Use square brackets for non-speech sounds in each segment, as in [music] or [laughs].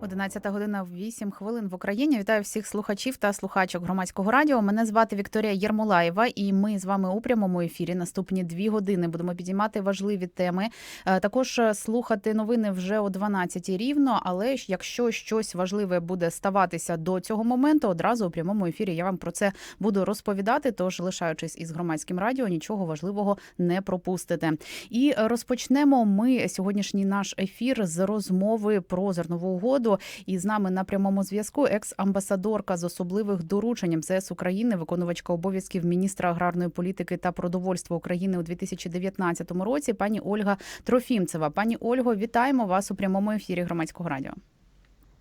11 година 8 хвилин в Україні. Вітаю всіх слухачів та слухачок громадського радіо. Мене звати Вікторія Єрмолаєва, і ми з вами у прямому ефірі. Наступні дві години будемо підіймати важливі теми. Е, Також е, слухати новини вже о 12 рівно. Але якщо щось важливе буде ставатися до цього моменту, одразу у прямому ефірі я вам про це буду розповідати. Тож, лишаючись із громадським радіо, нічого важливого не пропустите. І розпочнемо ми сьогоднішній наш ефір з розмови про зернову угоду. І з нами на прямому зв'язку екс-амбасадорка з особливих доручень МЗС України, виконувачка обов'язків міністра аграрної політики та продовольства України у 2019 році, пані Ольга Трофімцева. Пані Ольго, вітаємо вас у прямому ефірі громадського радіо.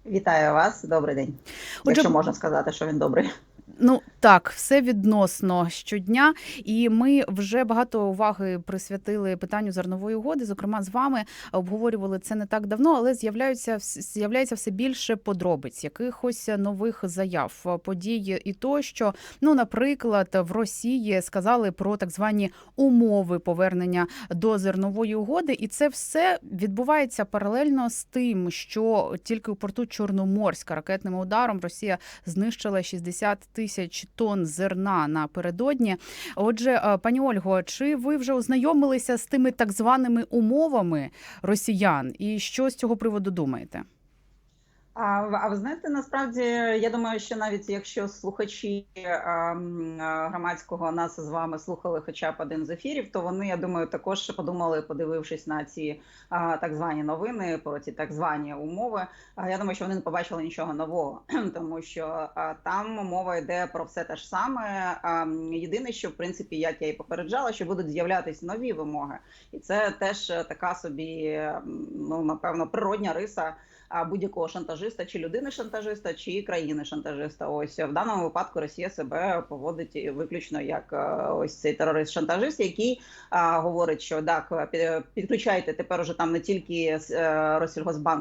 Вітаю вас, добрий день. Отже, Якщо можна сказати, що він добрий. Ну так, все відносно щодня, і ми вже багато уваги присвятили питанню зернової угоди. Зокрема, з вами обговорювали це не так давно, але з'являються з'являється все більше подробиць, якихось нових заяв, подій і то, що ну, наприклад, в Росії сказали про так звані умови повернення до зернової угоди, і це все відбувається паралельно з тим, що тільки у порту Чорноморська ракетним ударом Росія знищила 60 тисяч тонн зерна напередодні. Отже, е, пані Ольго, чи ви вже ознайомилися з тими так званими умовами росіян, і що з цього приводу думаєте? А, а ви знаєте, насправді я думаю, що навіть якщо слухачі а, а, громадського нас з вами слухали хоча б один з ефірів, то вони, я думаю, також подумали, подивившись на ці а, так звані новини, про ці так звані умови. А я думаю, що вони не побачили нічого нового, [clears throat] тому що а, там мова йде про все те ж саме. А, єдине, що в принципі, як я і попереджала, що будуть з'являтися нові вимоги, і це теж е, така собі, ну напевно, природня риса будь-якого шантажиста, чи людини шантажиста, чи країни шантажиста. Ось в даному випадку Росія себе поводить виключно як е, ось цей терорист-шантажист, який а, говорить, що так, підключайте тепер уже там не тільки е,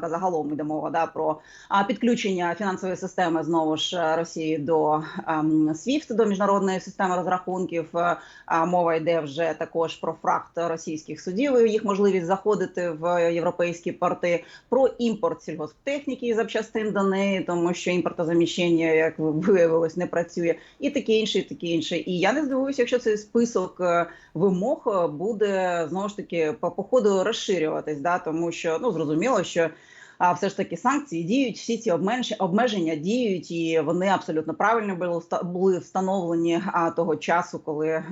загалом йде мова да, про підключення фінансової системи знову ж е, Росії до ем, SWIFT, до міжнародної системи розрахунків. Е, А мова йде вже також про фракт російських судів, і їх можливість заходити в європейські порти, про імпорт сільгосптехніки і запчастин до неї, тому що імпортозаміщення, як виявилось, не працює, і таке інше, і таке інше. І я не здивуюся, якщо цей список е, вимог е, буде знову ж таки по по ходу розширюватись, да, тому що ну зрозуміло, що. А все ж таки санкції діють, всі ці обмеж- обмеження діють, і вони абсолютно правильно були вста- були встановлені того часу, коли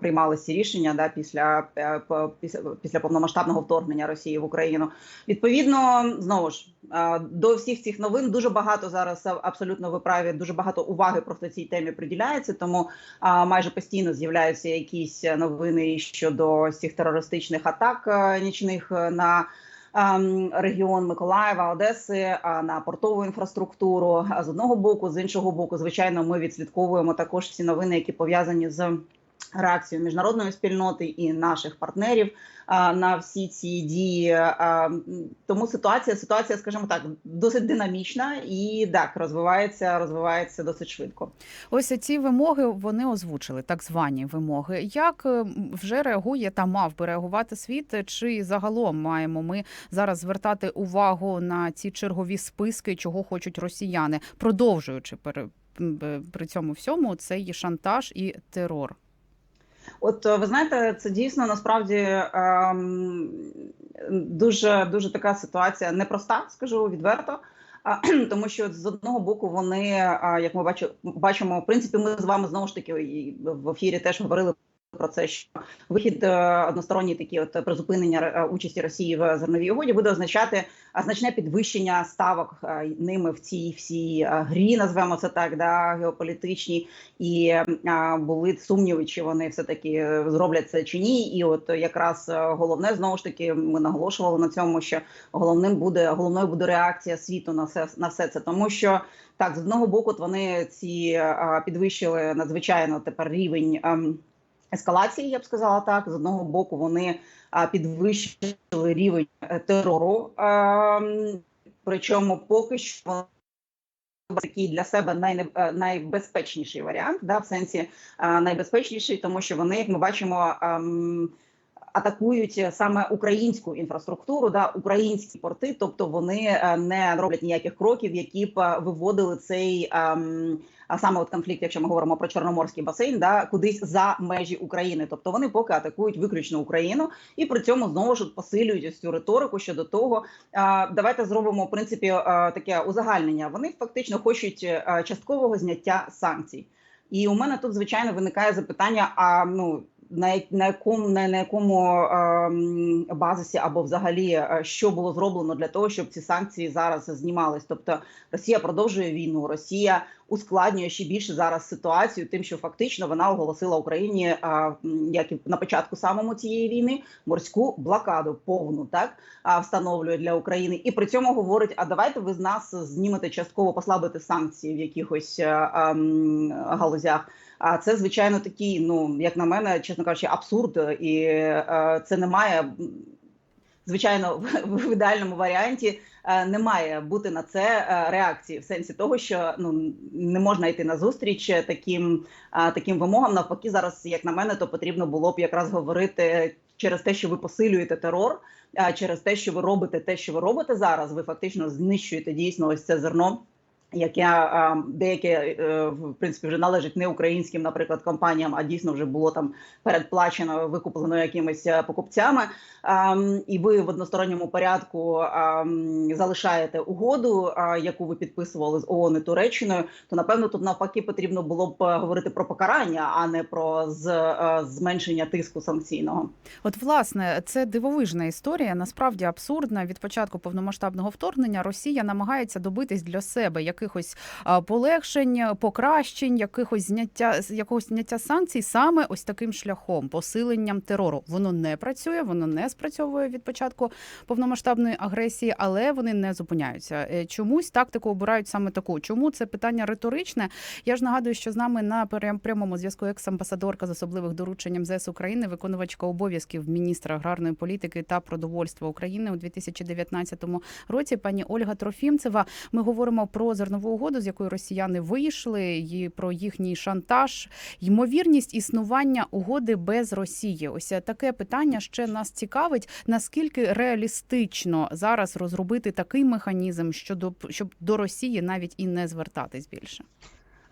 приймалися рішення да, після, е, після після повномасштабного вторгнення Росії в Україну. Відповідно, знову ж до всіх цих новин дуже багато зараз абсолютно ви праві, дуже багато уваги просто цій темі приділяється. Тому майже постійно з'являються якісь новини щодо цих терористичних атак нічних е, на регіон Миколаєва, Одеси, а на портову інфраструктуру. З одного боку, з іншого боку, звичайно, ми відслідковуємо також всі новини, які пов'язані з реакцією міжнародної спільноти і наших партнерів а, на всі ці дії. А, Тому ситуація, ситуація, скажімо так, досить динамічна і так розвивається, розвивається досить швидко. Ось ці вимоги вони озвучили, так звані вимоги. Як е, вже реагує та мав би реагувати світ? Чи загалом маємо ми зараз звертати увагу на ці чергові списки, чого хочуть росіяни, продовжуючи пере- при цьому всьому цей шантаж і терор? От е, ви знаєте, це дійсно насправді ем, дуже дуже така ситуація непроста, скажу відверто. А, [clears throat] тому що з одного боку вони, як ми бачимо, в принципі, ми з вами знову ж таки в ефірі теж говорили про це, що вихід е, односторонній такі от призупинення е, участі Росії в зерновій угоді буде означати значне підвищення ставок е, ними в цій всій е, грі, назвемо це так, да геополітичній, і були сумніви, чи вони все таки зроблять це чи ні. І от якраз е, головне знову ж таки ми наголошували на цьому, що головним буде головною буде реакція світу на все на все це, тому що так з одного боку от вони ці а, підвищили надзвичайно тепер рівень. ем, Ескалації, я б сказала так. З одного боку, вони підвищили рівень е, терору, ем, причому поки що такий для себе е, найбезпечніший варіант, да, в сенсі е, найбезпечніший, тому що вони, як ми бачимо, ем, атакують саме українську інфраструктуру, да, українські порти, тобто вони е, не роблять ніяких кроків, які б е, виводили цей. А саме от конфлікт, якщо ми говоримо про чорноморський басейн, да кудись за межі України, тобто вони поки атакують виключно Україну, і при цьому знову ж посилюють ось цю риторику щодо того. Давайте зробимо в принципі таке узагальнення. Вони фактично хочуть часткового зняття санкцій. І у мене тут звичайно виникає запитання: а ну на, на якому на, на якому базисі або взагалі що було зроблено для того, щоб ці санкції зараз знімались? Тобто Росія продовжує війну, Росія ускладнює ще більше зараз ситуацію, тим, що фактично вона оголосила Україні, як і на початку самому цієї війни, морську блокаду повну так встановлює для України, і при цьому говорить: а давайте ви з нас знімете частково послабити санкції в якихось галузях. А це звичайно такий, ну як на мене, чесно кажучи, абсурд, і е, це не має звичайно в, ідеальному варіанті. е, Не має бути на це е, реакції в сенсі того, що ну не можна йти на зустріч таким, таким вимогам. Навпаки, зараз, як на мене, то потрібно було б якраз говорити через те, що ви посилюєте терор, через те, що ви робите те, що ви робите зараз. Ви фактично знищуєте дійсно ось це зерно яке деяке в принципі вже належить не українським, наприклад, компаніям, а дійсно вже було там передплачено, викуплено якимись е, покупцями. І ви в односторонньому порядку залишаєте угоду, яку ви підписували з ООН і Туреччиною. То напевно тут навпаки потрібно було б е, говорити про покарання, а не про е, зменшення тиску санкційного. От, власне, це дивовижна історія, насправді абсурдна. Від початку повномасштабного вторгнення Росія намагається добитись для себе якихось полегшень, покращень, якихось зняття якогось зняття санкцій саме ось таким шляхом, посиленням терору. Воно не працює, воно не спрацьовує від початку повномасштабної агресії, але вони не зупиняються. Е, Чомусь тактику обирають саме таку. Чому це питання риторичне? Я ж нагадую, що з нами на прям- прямому зв'язку екс-амбасадорка з особливих доручень МЗС України, виконувачка обов'язків міністра аграрної політики та продовольства України у 2019 році. Пані Ольга Трофімцева. Ми говоримо про зернову угоду, з якої росіяни вийшли, і про їхній шантаж, ймовірність існування угоди без Росії. Ось таке питання ще нас цікавить. Наскільки реалістично зараз розробити такий механізм, щодо щоб до Росії навіть і не звертатись більше?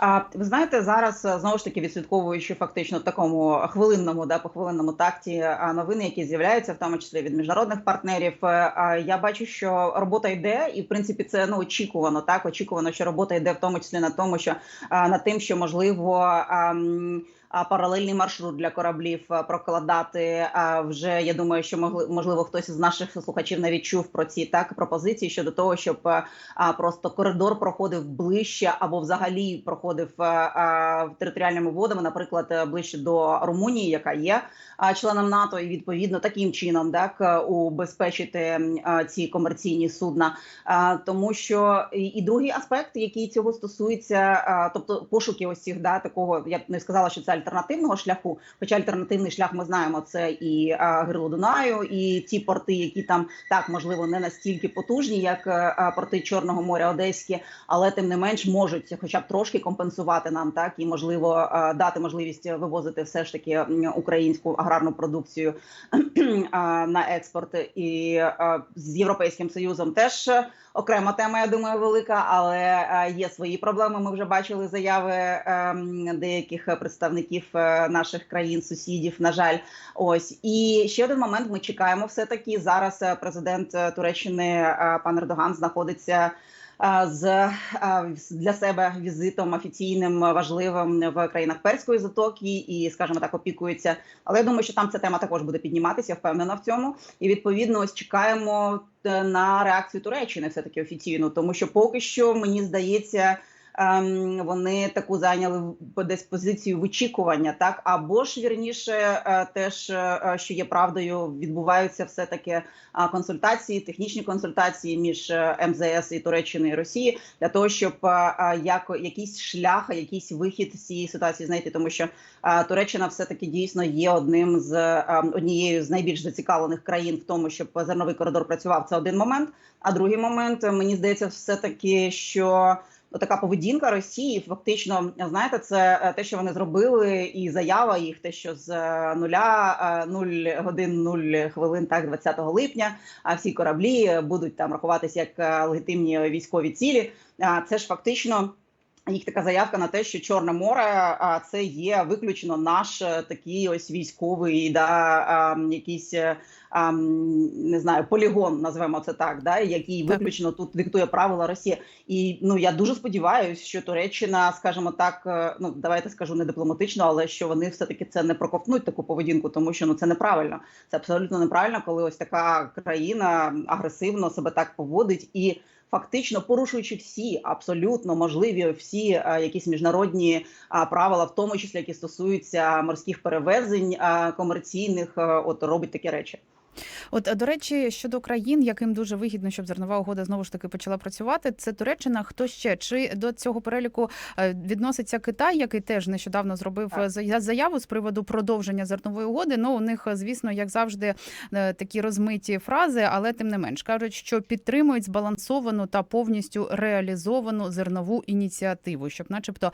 А ви знаєте, зараз е, знову ж таки відслідковуючи фактично в такому хвилинному, да, по хвилинному такті новини, які з'являються, в тому числі від міжнародних партнерів. е, Я бачу, що робота йде, і в принципі це ну очікувано. Так очікувано, що робота йде в тому числі на тому, що на тим, що можливо. Паралельний маршрут для кораблів прокладати вже я думаю, що могли можливо хтось із наших слухачів навіть чув про ці так пропозиції щодо того, щоб а, просто коридор проходив ближче або взагалі проходив а, а, територіальними водами, наприклад, е, ближче до Румунії, яка є членом НАТО, і відповідно таким чином так е, убезпечити ці комерційні судна. Тому що і, другий аспект, який цього стосується, тобто пошуки ось цих да такого, я не сказала, що це альтернативного шляху. Хоча альтернативний шлях ми знаємо, це і а, Гирло Дунаю, і ті порти, які там так можливо не настільки потужні, як е, порти Чорного моря Одеські, але тим не менш можуть, хоча б трошки компенсувати нам так і можливо дати можливість вивозити все ж таки українську аграрну продукцію [clears throat] на експорт і з європейським союзом теж. Окрема тема, я думаю, велика, але е, є свої проблеми. Ми вже бачили заяви ем, деяких представників е, наших країн, сусідів. На жаль, ось і ще один момент. Ми чекаємо. Все таки зараз е, президент Туреччини пан Ердоган знаходиться. З для себе візитом офіційним важливим в країнах перської затоки і, скажімо так, опікується. Але я думаю, що там ця тема також буде підніматися. я Впевнена в цьому. І відповідно, ось чекаємо е, на реакцію Туреччини, все таки офіційно, тому що поки що мені здається. Ем, Вони таку зайняли десь позицію вичікування, так або ж вірніше, е, теж е, що є правдою, відбуваються все таки консультації, технічні консультації між е, МЗС і Туреччини і Росії для того, щоб е, е, як якийсь шлях, якийсь вихід з цієї ситуації знайти, тому що е, Туреччина все таки дійсно є одним з е, однією з найбільш зацікавлених країн в тому, щоб зерновий коридор працював. Це один момент. А другий момент мені здається, все таки, що така поведінка Росії. Фактично, знаєте, це е, те, що вони зробили, і заява їх, те, що з е, нуля нуль годин нуль хвилин, так 20 липня, а всі кораблі будуть там рахуватися як е, легітимні військові цілі. Це ж фактично. Їх така заявка на те, що Чорне море а це є виключно наш е, такий ось військовий, да а, якийсь е, а, не знаю, полігон, назвемо це так, да який виключно тут диктує правила Росія. І ну я дуже сподіваюся, що Туреччина, скажімо так, е, ну давайте скажу не дипломатично, але що вони все таки це не проковтнуть таку поведінку, тому що ну це неправильно. Це абсолютно неправильно, коли ось така країна агресивно себе так поводить і. Фактично порушуючи всі абсолютно можливі всі е, якісь міжнародні а, правила, в тому числі які стосуються морських перевезень а, комерційних, е, от робить такі речі. От е, до речі, щодо країн, яким дуже вигідно, щоб зернова угода знову ж таки почала працювати, це Туреччина. Хто ще чи до цього переліку е, відноситься Китай, який теж нещодавно зробив Так. е, заяву з приводу продовження зернової угоди? Ну у них, звісно, як завжди, такі розмиті фрази, але тим не менш кажуть, що підтримують збалансовану та повністю реалізовану зернову ініціативу, щоб, начебто,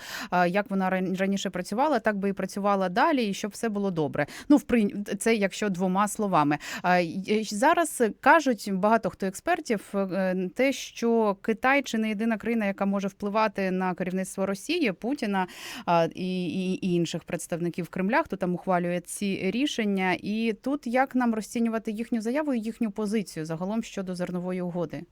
як вона ран- раніше працювала, так би і працювала далі, і щоб все було добре. Ну, в це якщо двома словами. Зараз кажуть багато хто експертів е, те, що Китай чи не єдина країна, яка може впливати на керівництво Росії, Путіна і, інших представників Кремля, хто там ухвалює ці рішення. І тут як нам розцінювати їхню заяву і їхню позицію загалом щодо зернової угоди?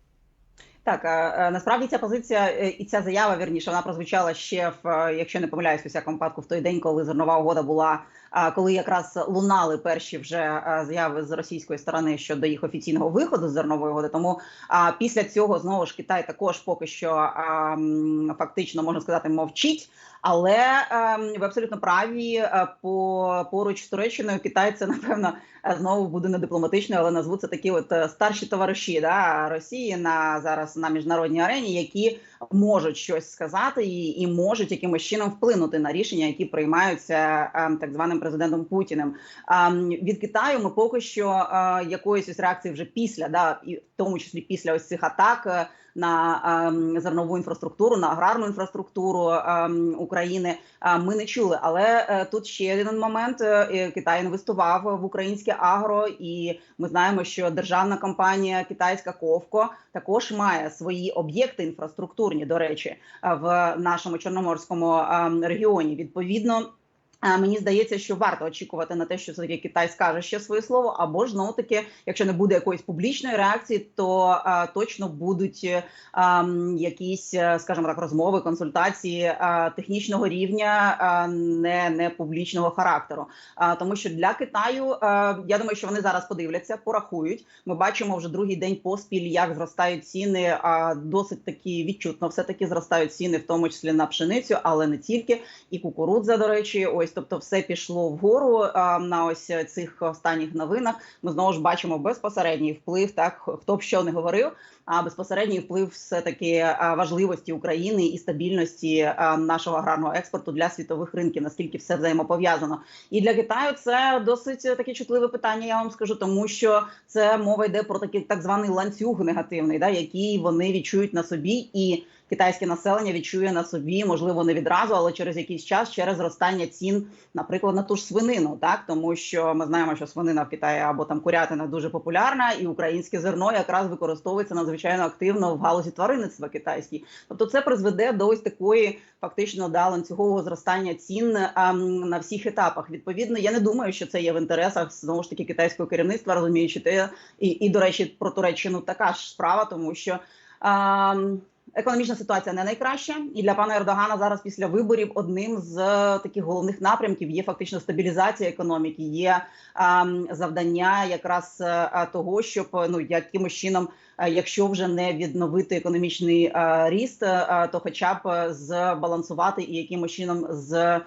Так, насправді ця позиція е, і ця заява вірніше вона прозвучала ще в, е, якщо не помиляюсь, у всякому випадку, в той день, коли зернова угода була, коли якраз лунали перші вже заяви з російської сторони щодо їх офіційного виходу з зернової угоди. Тому а, після цього знову ж Китай також поки що фактично можна сказати мовчить. Але ви абсолютно праві по поруч з Туреччиною Китай це [laughs] напевно знову буде не дипломатичною, але назву це такі от е, старші товариші да, Росії на зараз на міжнародній арені, які можуть щось сказати і, і можуть якимось чином вплинути на рішення, які приймаються е, так званим президентом Путіним. А, від Китаю ми поки що е, якоїсь ось реакції вже після, да, і в тому числі після ось цих атак. На ем, зернову інфраструктуру, на аграрну інфраструктуру ем, України е, ми не чули. Але е, тут ще один момент: Е, Китай інвестував в українське агро, і ми знаємо, що державна компанія китайська Ковко також має свої об'єкти інфраструктурні, до речі, в нашому чорноморському ем, регіоні. Відповідно. Мені здається, що варто очікувати на те, що все-таки Китай скаже ще своє слово, або ж знову таки, якщо не буде якоїсь публічної реакції, то е, точно будуть ем, якісь, е, скажімо так, розмови, консультації е, технічного рівня, е, не, не публічного характеру. Е, тому що для Китаю е, я думаю, що вони зараз подивляться, порахують. Ми бачимо вже другий день поспіль, як зростають ціни. А досить таки відчутно, все таки зростають ціни, в тому числі на пшеницю, але не тільки. І кукурудза, до речі, ось тобто, все пішло вгору на ось цих останніх новинах. Ми знову ж бачимо безпосередній вплив, так хто б що не говорив. А безпосередній вплив все таки важливості України і стабільності нашого аграрного експорту для світових ринків, наскільки все взаємопов'язано. І для Китаю це досить таке чутливе питання. Я вам скажу, тому що це мова йде про такий так званий ланцюг негативний, да який вони відчують на собі, і китайське населення відчує на собі, можливо, не відразу, але через якийсь час через зростання цін, наприклад, на ту ж свинину, так тому що ми знаємо, що свинина в Китаї або там курятина дуже популярна, і українське зерно якраз використовується надзвичайно активно в галузі тваринництва китайській. Тобто, це призведе до ось такої фактично да, ланцюгового зростання цін а, на всіх етапах. Відповідно, я не думаю, що це є в інтересах знову ж таки китайського керівництва, розуміючи те, і, і до речі, про Туреччину така ж справа, тому що. А, Економічна ситуація не найкраща, і для пана Ердогана зараз після виборів одним з е, таких головних напрямків є фактично стабілізація економіки, є а, завдання якраз а, того, щоб ну якимось чином, якщо вже не відновити економічний а, ріст, а, то хоча б збалансувати і якимось чином з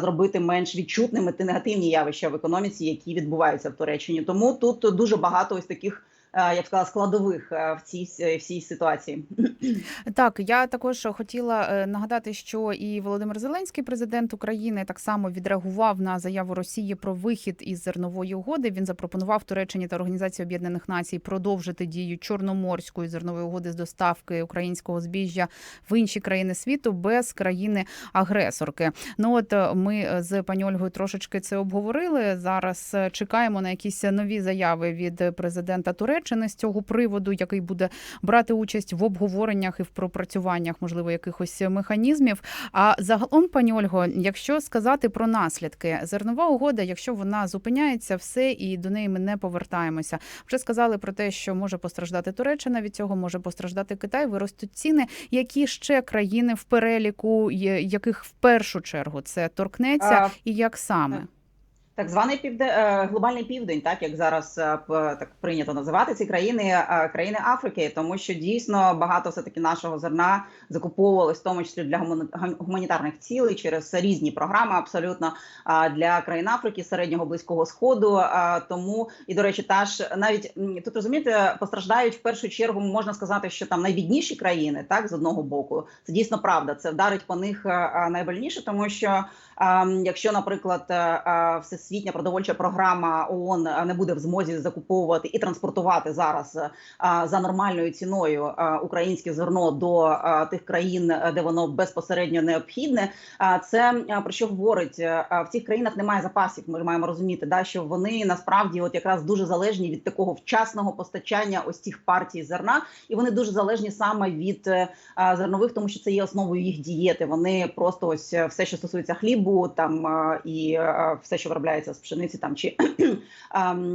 зробити менш відчутними ті негативні явища в економіці, які відбуваються в Туреччині. Тому тут дуже багато ось таких е, я б сказала, складових е, в цій с- в цій ситуації. [clears throat] Так, я також хотіла е, нагадати, що і Володимир Зеленський, президент України, так само відреагував на заяву Росії про вихід із зернової угоди. Він запропонував Туреччині та Організації Об'єднаних Націй продовжити дію чорноморської зернової угоди з доставки українського збіжжя в інші країни світу без країни-агресорки. Ну от е, ми е, з пані Ольгою трошечки це обговорили. Зараз е, чекаємо на якісь нові заяви від президента Туреччини з цього приводу, який буде брати участь в обговореннях і в пропрацюваннях, можливо, якихось механізмів. А загалом, пані Ольго, якщо сказати про наслідки, зернова угода, якщо вона зупиняється, все і до неї ми не повертаємося. Вже сказали про те, що може постраждати Туреччина від цього, може постраждати Китай. Виростуть ціни. Які ще країни в переліку, яких в першу чергу це торкнеться, і як саме? Так званий півде е, глобальний південь, так як зараз е, так прийнято називати ці країни, е, країни Африки, тому що дійсно багато все таки нашого зерна закуповувалось, в тому числі для гуманітарних цілей через різні програми, абсолютно для країн Африки, середнього близького сходу. Тому і до речі, та ж навіть тут розумієте, постраждають в першу чергу. Можна сказати, що там найбідніші країни, так з одного боку, це дійсно правда. Це вдарить по них найбольніше, тому що. Якщо, наприклад, е, е, всесвітня продовольча програма ООН не буде в змозі закуповувати і транспортувати зараз е, за нормальною ціною е, українське зерно до е, тих країн, е, де воно безпосередньо необхідне, це е, про що говорить Е, в цих країнах немає запасів. Ми маємо розуміти, да що вони насправді от якраз дуже залежні від такого вчасного постачання ось цих партій зерна, і вони дуже залежні саме від е, зернових, тому що це є основою їх дієти. Вони просто ось е, все, що стосується хлібу, там і все, що виробляється з пшениці, там чи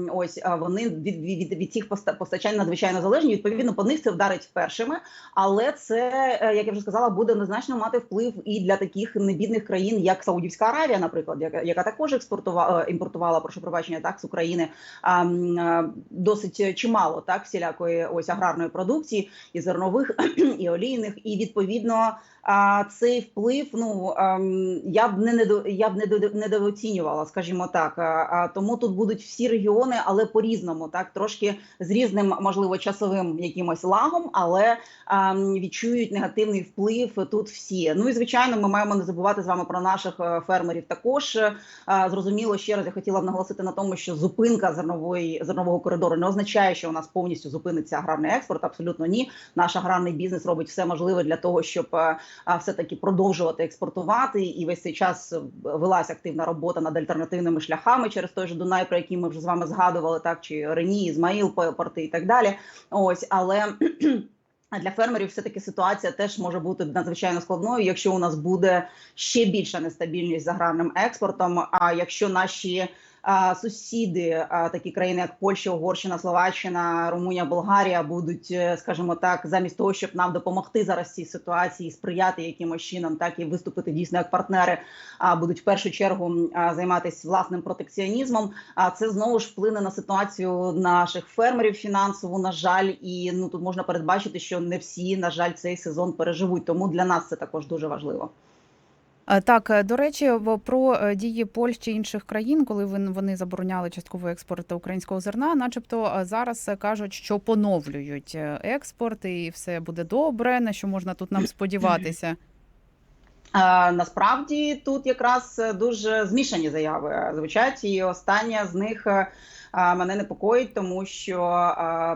[clears throat] ось вони від, від, від цих поста- постачань надзвичайно залежні. Відповідно, по них це вдарить першими. Але це, е, як я вже сказала, буде однозначно мати вплив і для таких небідних країн, як Саудівська Аравія, наприклад, яка, яка також експортувала імпортувала, прошу пробачення, так з України а, досить чимало так всілякої ось аграрної продукції і зернових, [clears throat] і олійних, і відповідно. А цей вплив, ну ем, я б не я б не до- недооцінювала, скажімо так. А, а, тому тут будуть всі регіони, але по різному, так трошки з різним, можливо, часовим якимось лагом, але ем, відчують негативний вплив тут всі. Ну і звичайно, ми маємо не забувати з вами про наших е, фермерів. Також Е, зрозуміло ще раз. Я хотіла б наголосити на тому, що зупинка зернової зернового коридору не означає, що у нас повністю зупиниться аграрний експорт. Абсолютно ні. Наш аграрний бізнес робить все можливе для того, щоб а, все-таки продовжувати експортувати. І весь цей час е, велася активна робота над альтернативними шляхами через той же Дунай, про який ми вже з вами згадували, так чи Рені, Ізмаїл, порти і так далі. Ось, але. А [clears throat] для фермерів все таки ситуація теж може бути надзвичайно складною, якщо у нас буде ще більша нестабільність з аграрним експортом. А якщо наші сусіди, такі країни, як Польща, Угорщина, Словаччина, Румунія, Болгарія, будуть, е, скажімо так, замість того, щоб нам допомогти зараз цій ситуації, сприяти якимось чином, так і виступити дійсно як партнери, а будуть в першу чергу займатися власним протекціонізмом. А це знову ж вплине на ситуацію наших фермерів фінансову. На жаль, і ну тут можна передбачити, що не всі на жаль цей сезон переживуть. Тому для нас це також дуже важливо. Е, Так, е, до речі, про е, дії Польщі інших країн, коли вони забороняли частковий експорт українського зерна, начебто зараз кажуть, що поновлюють експорт і все буде добре. На що можна тут нам сподіватися? Насправді тут якраз дуже змішані заяви звучать, і остання з них мене непокоїть, тому що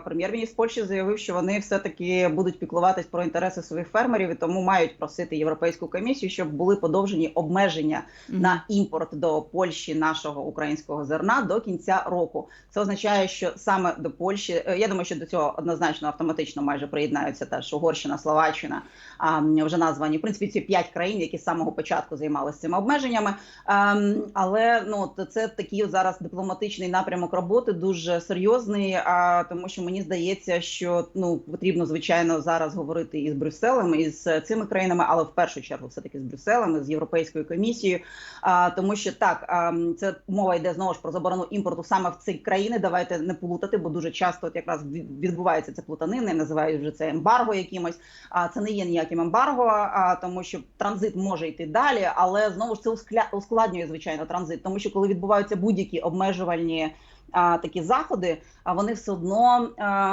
прем'єр-міністр Польщі заявив, що вони все таки будуть піклуватись про інтереси своїх фермерів і тому мають просити європейську комісію, щоб були подовжені обмеження Мгм. на імпорт до Польщі нашого українського зерна до кінця року. Це означає, що саме до Польщі, е, я думаю, що до цього однозначно автоматично майже приєднаються теж Угорщина, Словаччина, а вже названі в принципі ці п'ять країн, які з самого початку займалися цими обмеженнями. Ем, Але ну це такий зараз дипломатичний напрямок роботи, дуже серйозний. А тому, що мені здається, що ну потрібно звичайно зараз говорити із Брюсселем, і з цими країнами, але в першу чергу, все таки з Брюсселем, з Європейською комісією. А, тому що так, а, це мова йде знову ж про заборону імпорту саме в ці країни. Давайте не плутати, бо дуже часто от якраз відбувається це плутанина, називають вже це ембарго якимось. А це не є ніяким ембарго, а тому, що транзит може йти далі, але знову ж це ускладнює звичайно транзит, тому що коли відбуваються будь-які обмежувальні. Такі заходи, а вони все одно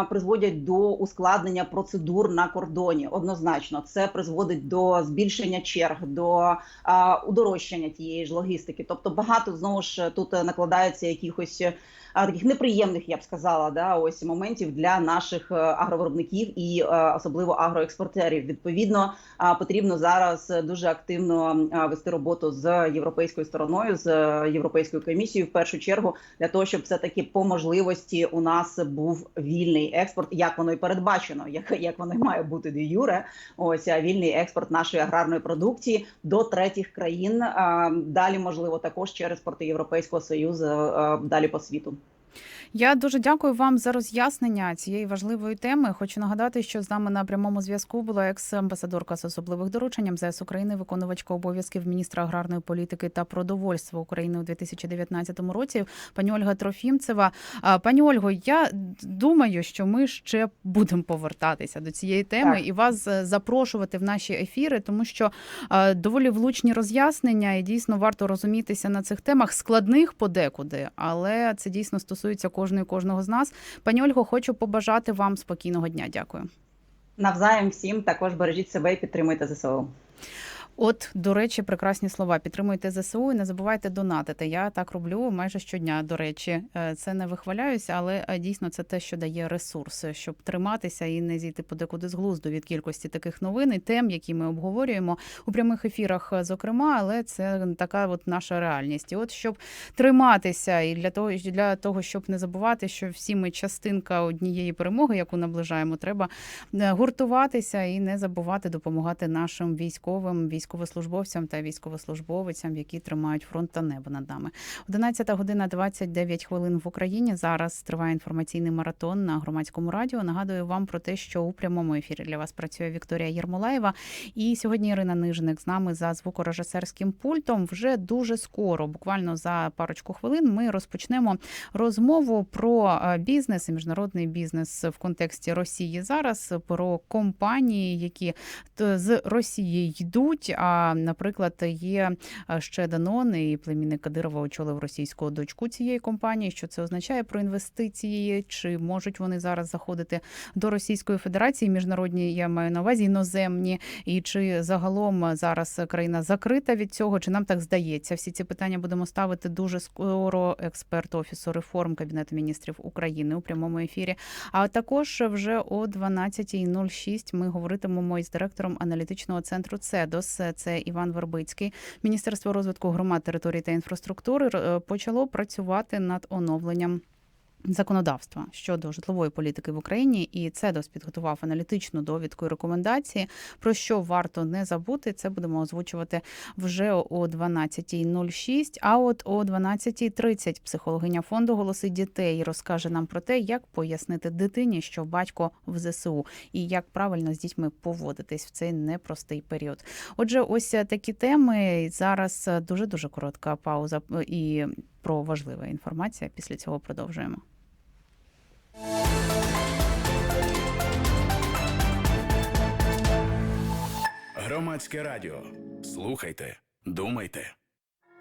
призводять до ускладнення процедур на кордоні. Однозначно, це призводить до збільшення черг, до удорожчання тієї ж логістики. Тобто, багато знову ж тут накладається якихось. Таких неприємних, я б сказала, да ось моментів для наших е, агровиробників і е, особливо агроекспортерів. Відповідно, потрібно зараз дуже активно вести роботу з європейською стороною, з е, європейською комісією в першу чергу для того, щоб все таки по можливості у нас був вільний експорт, як воно і передбачено, як, як воно і має бути де юре. Ось вільний експорт нашої аграрної продукції до третіх країн. Далі можливо також через порти Європейського союзу далі по світу. Я дуже дякую вам за роз'яснення цієї важливої теми. Хочу нагадати, що з нами на прямому зв'язку була екс-амбасадорка з особливих доручень МЗС України, виконувачка обов'язків міністра аграрної політики та продовольства України у 2019 році. Пані Ольга Трофімцева. Пані Ольго, я думаю, що ми ще будемо повертатися до цієї теми Так. і вас е, запрошувати в наші ефіри, тому що е, доволі влучні роз'яснення, і дійсно варто розумітися на цих темах складних подекуди, але це дійсно стосується кожної кожного з нас. Пані Ольго, хочу побажати вам спокійного дня. Дякую. Навзаєм всім також бережіть себе і підтримуйте ЗСУ. От, до речі, прекрасні слова. Підтримуйте ЗСУ і не забувайте донатити. Я так роблю майже щодня. До речі, Е, це не вихваляюся, але е, дійсно це те, що дає ресурс, щоб триматися і не зійти подекуди з глузду від кількості таких новин і тем, які ми обговорюємо у прямих ефірах, е, зокрема, але це така от наша реальність. І от щоб триматися, і для того, для того, щоб не забувати, що всі ми частинка однієї перемоги, яку наближаємо, треба гуртуватися і не забувати допомагати нашим військовим, військовослужбовцям та військовослужбовицям, які тримають фронт та небо над нами. 11 година 29 хвилин в Україні. Зараз триває інформаційний маратон на громадському радіо. Нагадую вам про те, що у прямому ефірі для вас працює Вікторія Єрмолаєва. І сьогодні Ірина Нижник з нами за звукорежисерським пультом. Вже дуже скоро, буквально за парочку хвилин, ми розпочнемо розмову про е, бізнес і міжнародний бізнес в контексті Росії зараз, про компанії, які з Росії йдуть. А наприклад, є ще Данон і племінник Кадирова очолив російську дочку цієї компанії. Що це означає про інвестиції? Чи можуть вони зараз заходити до Російської Федерації? Міжнародні я маю на увазі іноземні, і чи загалом зараз країна закрита від цього? Чи нам так здається? Всі ці питання будемо ставити дуже скоро. Експерт офісу реформ Кабінету міністрів України у прямому ефірі. А також вже о 12.06 ми говоритимемо із директором аналітичного центру ЦЕДОС. Це Іван Вербицький. Міністерство розвитку громад, територій та інфраструктури е, почало працювати над оновленням. Законодавства щодо житлової політики в Україні, і ЦЕДОС підготував аналітичну довідку і рекомендації. Про що варто не забути, це будемо озвучувати вже о 12.06, А от о 12.30 психологиня фонду голоси дітей розкаже нам про те, як пояснити дитині, що батько в ЗСУ, і як правильно з дітьми поводитись в цей непростий період. Отже, ось такі теми. Зараз дуже дуже коротка пауза е, і про важлива інформація. Після цього продовжуємо. Громадське радіо. Слухайте, думайте.